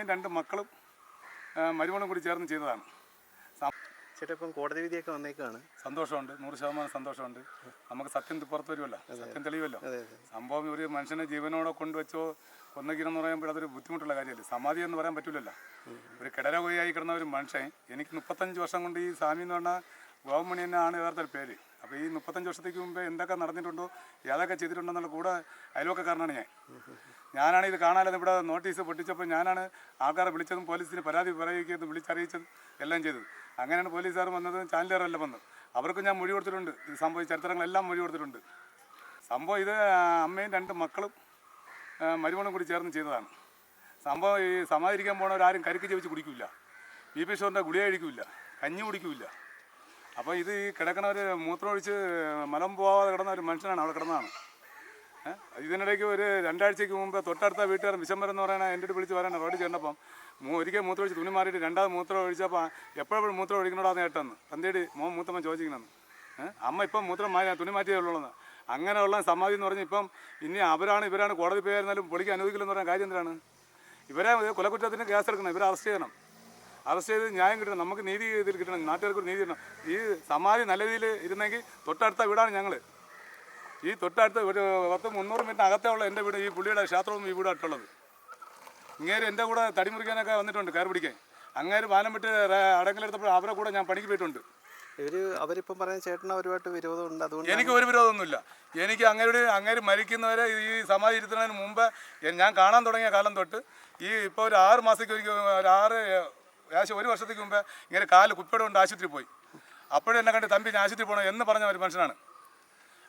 അമ്മയും രണ്ട് മക്കളും മരുമകളും കൂടി ചേർന്ന് ചെയ്തതാണ്. ചേട്ടപ്പം ചേട്ടാ ഇപ്പം കോടതി വിധിയൊക്കെ വന്നേക്കാണ്. സന്തോഷമുണ്ട്. നൂറ് ശതമാനം സന്തോഷമുണ്ട്. നമുക്ക് സത്യം പുറത്ത് വരുമല്ലോ. സത്യം തെളിയുമല്ലോ. സംഭവം ഒരു മനുഷ്യനെ ജീവനോടെ കൊണ്ടുവച്ചോ കൊന്നകിരെന്ന് പറയുമ്പോൾ അതൊരു ബുദ്ധിമുട്ടുള്ള കാര്യമല്ലേ? സമാധി എന്ന് പറയാൻ പറ്റില്ലല്ലോ. ഒരു കിടരകൊയ്യായി കിടന്ന ഒരു മനുഷ്യൻ എനിക്ക് മുപ്പത്തഞ്ച് വർഷം കൊണ്ട് ഈ സ്വാമി എന്ന് പറഞ്ഞാൽ ഗോവമണി തന്നെയാണ് യഥാർത്ഥ പേര്. അപ്പോൾ ഈ മുപ്പത്തഞ്ച് വർഷത്തേക്ക് മുമ്പേ എന്തൊക്കെ നടന്നിട്ടുണ്ടോ ഏതൊക്കെ ചെയ്തിട്ടുണ്ടെന്നുള്ള കൂടെ അയൽവക്കക്കാരനാണ് ഞാൻ. ഞാനാണ് ഇത് കാണാതെ ഇവിടെ നോട്ടീസ് പൊട്ടിച്ചപ്പോൾ ഞാനാണ് ആൾക്കാരെ വിളിച്ചതും പോലീസിന് പരാതി പറയുകയും വിളിച്ചറിയിച്ചതും എല്ലാം ചെയ്തത്. അങ്ങനെയാണ് പോലീസുകാർ വന്നതും ചാനലുകാരെല്ലാം വന്നത്. അവർക്ക് ഞാൻ മൊഴി കൊടുത്തിട്ടുണ്ട്. ഇത് സംഭവിച്ച ചരിത്രങ്ങളെല്ലാം മൊഴി കൊടുത്തിട്ടുണ്ട്. സംഭവം ഇത് അമ്മയും രണ്ട് മക്കളും മരുമണും കൂടി ചേർന്ന് ചെയ്തതാണ്. സംഭവം ഈ സമാധിരിക്കാൻ പോണവരാരും കരിക്ക് ജപിച്ച് കുടിക്കില്ല ബി പി ഷോറിന്റെ ഗുളിക കഴിക്കില്ല കഞ്ഞി കുടിക്കില്ല അപ്പോൾ ഇത് ഈ കിടക്കണ ഒരു മൂത്രമൊഴിച്ച് മലം പോവാതെ കിടന്ന ഒരു മനുഷ്യനാണ് അവിടെ കിടന്നതാണ്? ഇതിനിടയ്ക്ക് ഒരു രണ്ടാഴ്ചയ്ക്ക് മുമ്പ് തൊട്ടടുത്ത വീട്ടുകാരൻ വിശംബരം എന്ന് പറയുന്ന എന്റെ അടുത്ത് വിളിച്ച് പറയണ റോഡിൽ ചെന്നപ്പം ഒരിക്കൽ മൂത്രം ഒഴിച്ച് തുണി മാറിയിട്ട് രണ്ടാമത് മൂത്രം ഒഴിച്ചപ്പോൾ എപ്പോഴും മൂത്രം ഒഴിക്കണോടാന്ന് കേട്ടെന്ന് തന്തേടി മോൻ മൂത്തമ്മ ചോദിക്കണമെന്ന്? അമ്മ ഇപ്പം മൂത്രം മാറി തുണി മാറ്റിയേ ഉള്ളൂന്ന്. അങ്ങനെയുള്ള സമാധി എന്ന് പറഞ്ഞ് ഇപ്പം ഇനി അവരാണ് ഇവരാണ് കോടതി പോയിരുന്നാലും പൊളിക്ക് അനുവദിക്കില്ലെന്ന് പറയുന്ന കാര്യം എന്തിനാണ്? ഇവരെ കൊലക്കുറ്റത്തിന് കേസെടുക്കണം ഇവരെ അറസ്റ്റ് ചെയ്യണം. അറസ്റ്റ് ചെയ്ത് ന്യായം കിട്ടണം നമുക്ക് നീതി ഇതിൽ കിട്ടണം നാട്ടുകാർക്ക് നീതി കിട്ടണം. ഈ സമാധി നല്ല രീതിയിൽ ഇരുന്നെങ്കിൽ തൊട്ടടുത്ത വീടാണ് ഞങ്ങൾ ഈ തൊട്ടടുത്ത ഒരു പത്ത് മുന്നൂറ് മീറ്റർ അകത്തേ ഉള്ള എന്റെ വീട് ഈ പുള്ളിയുടെ ക്ഷേത്രവും ഈ വീടായിട്ടുള്ളത് ഇങ്ങേര് എന്റെ കൂടെ തടി മുറിക്കാനൊക്കെ വന്നിട്ടുണ്ട് കയറി പിടിക്കാൻ. അങ്ങേര് പാലം വിട്ട് അടങ്ങലെടുത്തപ്പോൾ അവരെ കൂടെ ഞാൻ പണിക്ക് പോയിട്ടുണ്ട്. ഇവർ അവരിപ്പം പറയുന്ന ചേട്ടന് അവരുമായിട്ട് വിരോധമുണ്ട് അതുകൊണ്ട് എനിക്ക് ഒരു വിരോധമൊന്നുമില്ല. എനിക്ക് അങ്ങേരുടെ അങ്ങേര് മരിക്കുന്നവരെ ഈ സമാധി ഇരുത്തുന്നതിന് മുമ്പ് ഞാൻ കാണാൻ തുടങ്ങിയ കാലം തൊട്ട് ഈ ഇപ്പോൾ ഒരു ആറ് മാസത്തേക്ക് ഒരു ആറ് ഏകദേശം ഒരു വർഷത്തേക്ക് മുമ്പേ ഇങ്ങനെ കാൽ കുപ്പിയുടെ കൊണ്ട് ആശുപത്രി പോയി. അപ്പോഴും എന്നെ കണ്ട് തമ്പി ഞാൻ ആശുപത്രി പോകണം എന്ന് പറഞ്ഞ ഒരു മനുഷ്യനാണ്.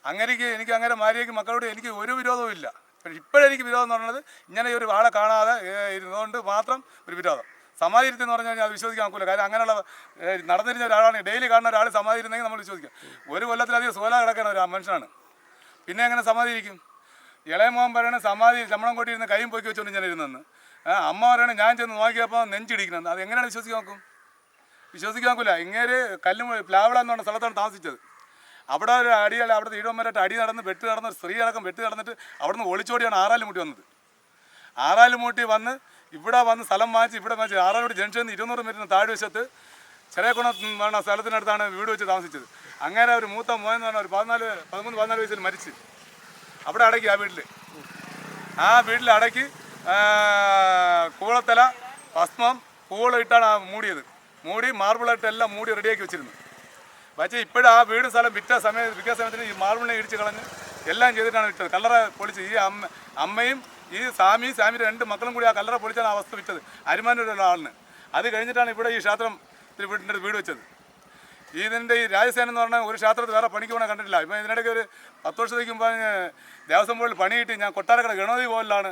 അങ്ങനെക്ക് എനിക്ക് അങ്ങനെ മാരിയേക്ക് മക്കളോട് എനിക്ക് ഒരു വിരോധവും ഇല്ല. പക്ഷേ ഇപ്പോഴെനിക്ക് വിരോധം എന്ന് പറയുന്നത് ഇങ്ങനെ ഒരു ആളെ കാണാതെ ഇരുന്നുകൊണ്ട് മാത്രം ഒരു വിരോധം. സമാധി ഇരുത്തി എന്ന് പറഞ്ഞു കഴിഞ്ഞാൽ അത് വിശ്വസിക്കാൻ നോക്കില്ല കാര്യം അങ്ങനെയുള്ള നടന്നിരുന്ന ഒരാളാണ്. ഡെയിലി കാണുന്ന ഒരാൾ സമാധി ഇരുന്നെങ്കിൽ നമ്മൾ വിശ്വസിക്കാം. ഒരു കൊല്ലത്തിലധികം സോല കിടക്കുന്ന ഒരു മനുഷ്യനാണ്. പിന്നെ എങ്ങനെ സമാധി ഇരിക്കും ഇളയ മോൻ പറയണ സമാധി ചമ്മണം കൊട്ടിയിരുന്ന് കൈയും പൊക്കി വെച്ചുകൊണ്ട് ഞാൻ ഇരുന്നെന്ന്. അമ്മ പറയണേ ഞാൻ ചെന്ന് നോക്കിയപ്പോൾ നെഞ്ചിടിക്കുന്നത് അത് എങ്ങനെയാണ് വിശ്വസിക്കാൻ നോക്കും? വിശ്വസിക്കാൻ നോക്കില്ല ഇങ്ങേര് കല്ലും പ്ലാവിള എന്ന് പറഞ്ഞ സ്ഥലത്താണ് താമസിച്ചത്. അവിടെ ഒരു അടിയല്ല അവിടുത്തെ ഈടോന്മാരായിട്ട് അടി നടന്ന് വെട്ട് ഒരു സ്ത്രീ അടക്കം വെട്ട് നടന്നിട്ട് അവിടുന്ന് ഒളിച്ചോടിയാണ് ആറാലുമുട്ടി വന്നത്. ആറാലുമുട്ടി വന്ന് ഇവിടെ വന്ന് സ്ഥലം വാങ്ങിച്ച് ഇവിടെ വാങ്ങിച്ച് ആറാലുമുട്ടി ജംഗ്ഷനിൽ നിന്ന് ഇരുന്നൂറ് മീറ്ററിന് ചെറിയകുണം എന്ന് പറഞ്ഞ സ്ഥലത്തിനടുത്താണ് വീട് വെച്ച് താമസിച്ചത്. അങ്ങനെ ഒരു മൂത്ത മോൻ എന്ന് പറഞ്ഞ ഒരു പതിനാല് പതിമൂന്ന് പതിനാല് വയസ്സിൽ മരിച്ച്. അവിടെ അടക്കി ആ വീട്ടിൽ ആ വീട്ടിൽ അടക്കി കൂളത്തല ഭസ്മം പൂളിട്ടാണ് ആ മൂടിയത്. മൂടി മാർബിളായിട്ട് എല്ലാം മൂടി റെഡിയാക്കി വെച്ചിരുന്നു. പക്ഷേ ഇപ്പോഴും ആ വീട് സ്ഥലം വിറ്റ സമയത്ത് വിൽക്കുന്ന സമയത്തിന് ഈ മാർബിളിനെ ഇടിച്ച് കളഞ്ഞ് എല്ലാം ചെയ്തിട്ടാണ് വിറ്റത് കല്ലറ പൊളിച്ച് ഈ അമ്മ അമ്മയും ഈ സ്വാമി സ്വാമിയുടെ രണ്ട് മക്കളും കൂടി ആ കല്ലറ പൊളിച്ചാണ് ആ വസ്തു വിറ്റത് അരിമാനൂരുള്ള ആളിന് അത് കഴിഞ്ഞിട്ടാണ് ഇവിടെ ഈ ക്ഷേത്രം വീടിന്റെ വീട് വെച്ചത്. ഇതിന്റെ ഈ രാജസേന എന്ന് പറഞ്ഞാൽ ഒരു ക്ഷേത്രത്തിൽ വേറെ പണിക്ക് പോകണ കണ്ടിട്ടില്ല. ഇപ്പം ഇതിനിടയ്ക്ക് ഒരു പത്ത് വർഷത്തേക്ക് മുമ്പ് ദേവസ്വം ബോർഡിൽ പണി കിട്ടി ഞാൻ കൊട്ടാരക്കട ഗണപതി പോലിലാണ്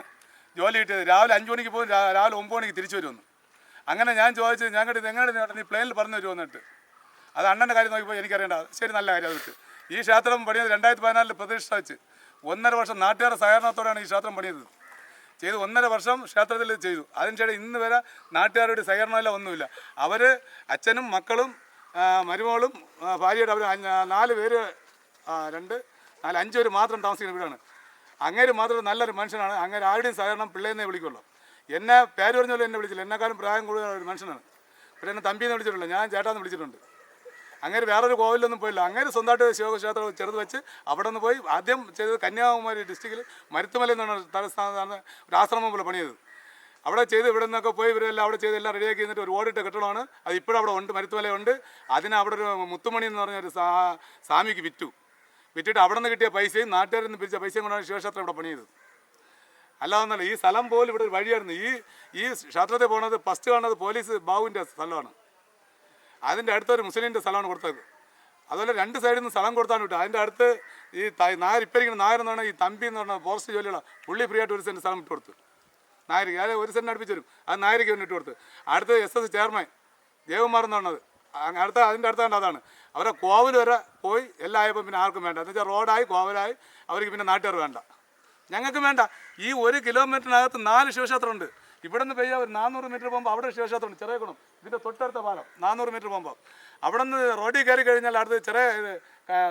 ജോലി കിട്ടിയത് രാവിലെ അഞ്ച് മണിക്ക് പോകും രാവിലെ ഒമ്പത് മണിക്ക് തിരിച്ചു വരുമെന്ന്. അങ്ങനെ ഞാൻ ചോദിച്ചു ഞാൻ കേട്ടത് എങ്ങനെ നീ പ്ലെയിനിൽ പറഞ്ഞു തരുമോ എന്നിട്ട്. അത് അണ്ണന്റെ കാര്യം നോക്കിയപ്പോൾ എനിക്കറിയേണ്ട. ശരി നല്ല കാര്യം അതിട്ട്. ഈ ക്ഷേത്രം പണിയത് രണ്ടായിരത്തി പതിനാലിൽ പ്രതിഷ്ഠ വെച്ച്. ഒന്നര വർഷം നാട്ടുകാരുടെ സഹകരണത്തോടെയാണ് ഈ ക്ഷേത്രം പണിയത് ചെയ്ത്. ഒന്നര വർഷം ക്ഷേത്രത്തിൽ ചെയ്തു. അതിനുശേഷം ഇന്ന് വരെ നാട്ടുകാരുടെ സഹകരണമില്ല ഒന്നുമില്ല. അവർ അച്ഛനും മക്കളും മരുമകളും ഭാര്യയുടെ അവർ നാല് പേര് രണ്ട് നാല് അഞ്ച് മാത്രം താമസിക്കുന്ന വീടാണ്. അങ്ങേര് മാത്രം നല്ലൊരു മനുഷ്യനാണ്. അങ്ങേര് ആരുടെയും സഹകരണം പിള്ളേന്നേ വിളിക്കുള്ളൂ. എന്നെ പേര് പറഞ്ഞാലും എന്നെ വിളിച്ചില്ല. എന്നെക്കാളും പ്രായം കൂടുതൽ ഒരു മനുഷ്യനാണ്. പിന്നെ എന്നെ തമ്പിയെന്ന് വിളിച്ചിട്ടില്ല ഞാൻ ചേട്ടാന്ന് വിളിച്ചിട്ടുണ്ട്. അങ്ങനെ വേറൊരു കോവിലൊന്നും പോയില്ല. അങ്ങനെ സ്വന്തമായിട്ട് ശിവക്ഷേത്രം ചെറുത് വെച്ച് അവിടെ നിന്ന് പോയി ആദ്യം ചെയ്തത് കന്യാകുമാരി ഡിസ്ട്രിക്റ്റിൽ മരുത്തുമല എന്നാണ് തലസ്ഥാനത്താണ് ഒരു ആശ്രമം പോലെ പണിയത് അവിടെ ചെയ്ത് ഇവിടെ നിന്നൊക്കെ പോയി ഇവരെല്ലാം അവിടെ ചെയ്ത് എല്ലാം റെഡിയാക്കി എന്നിട്ട് ഒരു ഓടിട്ട കെട്ടിടമാണ്. അത് ഇപ്പോഴും അവിടെ ഉണ്ട് മരുത്തുമല ഉണ്ട് അതിന് അവിടെ ഒരു മുത്തുമണി എന്ന് പറഞ്ഞ ഒരു സ്വാമിക്ക് വിറ്റു. വിറ്റിട്ട് അവിടെ നിന്ന് കിട്ടിയ പൈസയും നാട്ടുകാരിൽ നിന്ന് പിരിച്ച പൈസയും കൊണ്ടാണ് ശിവക്ഷേത്രം ഇവിടെ പണിയത് അല്ലാതെന്നല്ല ഈ സ്ഥലം പോലും ഇവിടെ ഒരു വഴിയായിരുന്നു. ഈ ഈ ക്ഷേത്രത്തിൽ പോകുന്നത് ഫസ്റ്റ് കാണുന്നത് പോലീസ് ബാബുവിന്റെ സ്ഥലമാണ്. അതിന്റെ അടുത്തൊരു മുസ്ലിമിന്റെ സ്ഥലമാണ് കൊടുത്തത്. അതുപോലെ രണ്ട് സൈഡിൽ നിന്ന് സ്ഥലം കൊടുത്താണ് വിട്ടു അതിന്റെ അടുത്ത് ഈ നായർ ഇപ്പരിക്കുന്ന നായർ എന്ന് പറഞ്ഞാൽ ഈ തമ്പി എന്ന് പറഞ്ഞ ഫോറസ്റ്റ് ജോലിയുള്ള പുള്ളി ഫ്രീ ആയിട്ട് ഒരു സെന്റ് സ്ഥലം ഇട്ട് കൊടുത്തു. നായരിക്ക് അതായത് ഒരു സെന്റ് അടുപ്പിച്ച് വരും അത് നായരിക്ക് വേണ്ടി ഇട്ട് കൊടുത്തു. അടുത്ത് എസ് എസ് ചെയർമാൻ ദേവകുമാർ എന്ന് പറഞ്ഞത്. അടുത്ത അതിന്റെ അടുത്താണ്ട് അതാണ്. അവരെ കോവൽ വരെ പോയി എല്ലാം പിന്നെ ആർക്കും വേണ്ട. എന്ന് വെച്ചാൽ റോഡായി കോവലായി അവർക്ക് പിന്നെ നാട്ടുകാർ വേണ്ട. ഞങ്ങൾക്ക് വേണ്ട. ഈ ഒരു കിലോമീറ്ററിനകത്ത് നാല് ശിവക്ഷേത്രമുണ്ട് ഇവിടെ നിന്ന് പെയ്യാ ഒരു നാനൂറ് മീറ്റർ പോകുമ്പോൾ അവിടെ ശിവക്ഷേത്രമുണ്ട് ചെറിയ കുണം ഇതിന്റെ തൊട്ടടുത്ത പാലം. നാനൂറ് മീറ്റർ പോകുമ്പോൾ അവിടെ നിന്ന് റോഡിൽ കയറി കഴിഞ്ഞാൽ അടുത്ത് ചെറിയ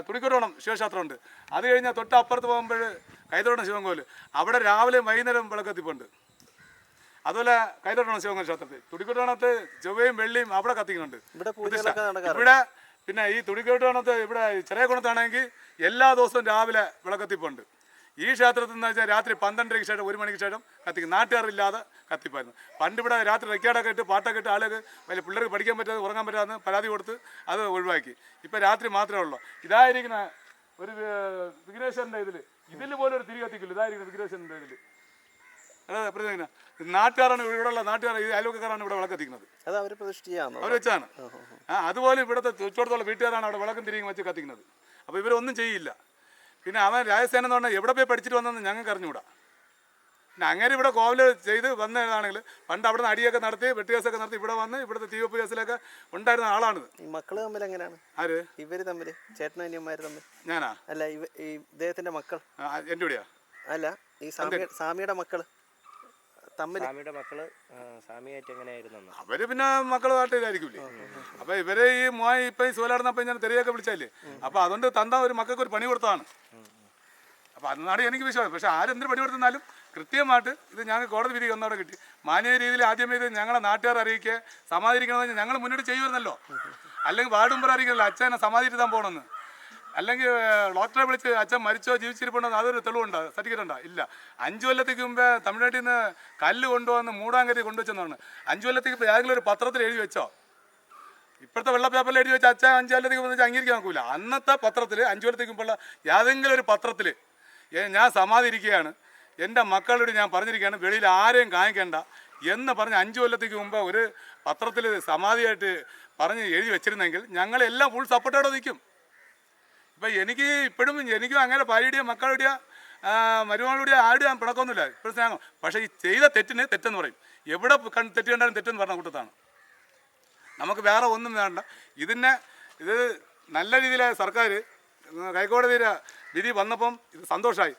തുടിക്കുറോണം ശിവക്ഷേത്രമുണ്ട് അത് കഴിഞ്ഞാൽ തൊട്ടപ്പുറത്ത് പോകുമ്പോൾ കൈതോടണം ശിവൻകോൽ അവിടെ രാവിലെ വൈകുന്നേരം വിളക്കെത്തിപ്പുണ്ട്. അതുപോലെ കൈലോട്ടാണ് ശിവങ്കര ക്ഷേത്രത്തിൽ. തുടിക്കോട്ടണത്ത് ചൊവ്വയും വെള്ളിയും അവിടെ കത്തിക്കുന്നുണ്ട്. ഇവിടെ പിന്നെ ഈ തുടിക്കോട്ടണത്ത് ഇവിടെ ചെറിയ കുണത്താണെങ്കിൽ എല്ലാ ദിവസവും രാവിലെ വിളക്കത്തിപ്പുണ്ട്. ഈ ക്ഷേത്രത്തിൽ നിന്ന് വെച്ചാൽ രാത്രി പന്ത്രണ്ടരയ്ക്ക് ശേഷം ഒരു മണിക്ക് ശേഷം കത്തിക്കും. നാട്ടുകാരില്ലാതെ കത്തിപ്പായിരുന്നു. പണ്ട് ഇവിടെ രാത്രി റെക്കാർഡൊക്കെ ഇട്ട് പാട്ടൊക്കെ ഇട്ട് ആളുകൾ വലിയ പിള്ളേർക്ക് പഠിക്കാൻ പറ്റാതെ ഉറങ്ങാൻ പറ്റാതെ പരാതി കൊടുത്ത് അത് ഒഴിവാക്കി. ഇപ്പം രാത്രി മാത്രമേ ഉള്ളൂ. ഇതായിരിക്കുന്ന ഒരു വിഘ്നേശ്വരന്റെ ഇതിൽ ഇതിൽ പോലും ഒരു തിരി കത്തിക്കില്ല? ഇതായിരിക്കും വിഘ്നേശ്വരന്റെ ഇതിൽ അതെ പ്രതിജ്ഞ നാട്ടുകാരാണ് ഇവിടെയുള്ള നാട്ടുകാരാണ് ഈ അയൽവക്കാരാണ് ഇവിടെ വിളക്കത്തിക്കുന്നത് അത് അവർ വെച്ചാണ്. ആ അതുപോലെ ഇവിടുത്തെ ചുറ്റോടത്തുള്ള വീട്ടുകാരാണ് അവിടെ വിളക്കും തിരികെ വെച്ച് കത്തിക്കുന്നത്. അപ്പോൾ ഇവരൊന്നും ചെയ്യില്ല. പിന്നെ അവൻ രാജസേന എന്ന് പറഞ്ഞാൽ എവിടെ പോയി പഠിച്ചിട്ട് വന്നെന്ന് ഞങ്ങൾക്ക് അറിഞ്ഞുകൂടാ. പിന്നെ അങ്ങനെ ഇവിടെ കോവിൽ ചെയ്ത് വന്നതാണെങ്കിൽ പണ്ട് അവിടെ നിന്ന് അടിയൊക്കെ നടത്തി വെട്ടുകേസൊക്കെ നടത്തി ഇവിടെ വന്ന് ഇവിടുത്തെ തീവപ്പ് കേസിലൊക്കെ ഉണ്ടായിരുന്ന ആളാണിത്. മക്കൾ തമ്മിൽ എങ്ങനെയാണ്? ആര്? ഇവർ തമ്മിൽ ചേട്ടനും അനിയന്മാര് തമ്മിൽ ഞാനാ? അല്ല ഇദ്ദേഹത്തിന്റെ മക്കൾ. എന്റെ കൂടെയാ? അല്ല ഈ സ്വാമി സ്വാമിയുടെ മക്കൾ. തമ്മിൽ സ്വാമിയുടെ മക്കൾ സ്വാമിയായിട്ട് എങ്ങനെയായിരുന്നു അവർ പിന്നെ മക്കളുമായിട്ട് ഇതായിരിക്കില്ലേ അപ്പൊ ഇവരെ ഈ മോയി ഇപ്പൊ ഈ സോലാടുന്നപ്പോ ഞാൻ തെറിയൊക്കെ വിളിച്ചല്ലേ അപ്പൊ അതുകൊണ്ട് തന്ത ഒരു മക്കൾക്ക് ഒരു പണി കൊടുത്തതാണ്. അപ്പൊ അന്നാണ് എനിക്ക് വിശ്വാസം. പക്ഷെ ആരെന്തൊരു പണി കൊടുത്താലും കൃത്യമായിട്ട് ഇത് ഞങ്ങൾക്ക് കോടതി വിധി ഒന്നവിടെ കിട്ടി. മാന്യ രീതിയിൽ ആദ്യമേ ഇത് ഞങ്ങളെ നാട്ടുകാർ അറിയിക്കുക സമാധിക്കണമെന്ന് ഞങ്ങൾ മുന്നോട്ട് ചെയ്യുമായിരുന്നല്ലോ. അല്ലെങ്കിൽ വാർഡ് മെമ്പർ അറിയിക്കണല്ലോ അച്ഛനെ സമാധിരുത്താൻ പോകണമെന്ന്. അല്ലെങ്കിൽ ഡോക്ടറെ വിളിച്ച് അച്ഛൻ മരിച്ചോ ജീവിച്ചിരിപ്പുണ്ടോ അതൊരു തെളിവുണ്ടോ സർട്ടിഫിക്കറ്റ് ഉണ്ടോ ഇല്ല. അഞ്ചു കൊല്ലത്തേക്ക് മുമ്പേ തമിഴ്നാട്ടിൽ നിന്ന് കല്ല് കൊണ്ടുവന്ന് മൂടാങ്കരി കൊണ്ടുവച്ചെന്നാണ്. അഞ്ചു കൊല്ലത്തേക്ക് ഏതെങ്കിലും ഒരു പത്രത്തിൽ എഴുതി വെച്ചോ? ഇപ്പോഴത്തെ വെള്ള പേപ്പറിൽ എഴുതി വെച്ച അച്ഛൻ അഞ്ചു കൊല്ലത്തേക്ക് വന്ന് അംഗീകരിക്കാൻ നോക്കൂല. അന്നത്തെ പത്രത്തിൽ അഞ്ചു കൊല്ലത്തേക്ക് മുമ്പുള്ള ഏതെങ്കിലും ഒരു പത്രത്തിൽ ഞാൻ സമാധി ഇരിക്കുകയാണ് എന്റെ മക്കളോട് ഞാൻ പറഞ്ഞിരിക്കുകയാണ് വെളിയിൽ ആരെയും കാണിക്കേണ്ട എന്ന് പറഞ്ഞ് അഞ്ചു കൊല്ലത്തേക്ക് മുമ്പ് ഒരു പത്രത്തിൽ സമാധിയായിട്ട് പറഞ്ഞ് എഴുതി വെച്ചിരുന്നെങ്കിൽ ഞങ്ങളെല്ലാം ഫുൾ സപ്പോർട്ടോടെ നിൽക്കും. ഇപ്പം എനിക്ക് ഇപ്പോഴും എനിക്കും അങ്ങനെ ഭാര്യയുടെയോ മക്കളുടെയോ മരുമകളുടെയോ ആരുടെയോ പിണക്കൊന്നുമില്ല ഇപ്പോഴും സ്നേഹം. പക്ഷേ ഈ ചെയ്ത തെറ്റിന് തെറ്റെന്ന് പറയും. എവിടെ കൺ- തെറ്റ് കണ്ടാലും തെറ്റെന്ന് പറഞ്ഞ കൂട്ടത്താണ്. നമുക്ക് വേറെ ഒന്നും വേണ്ട. ഇതിനെ ഇത് നല്ല രീതിയിൽ സർക്കാർ ഹൈക്കോടതിയുടെ വിധി വന്നപ്പം ഇത് സന്തോഷമായി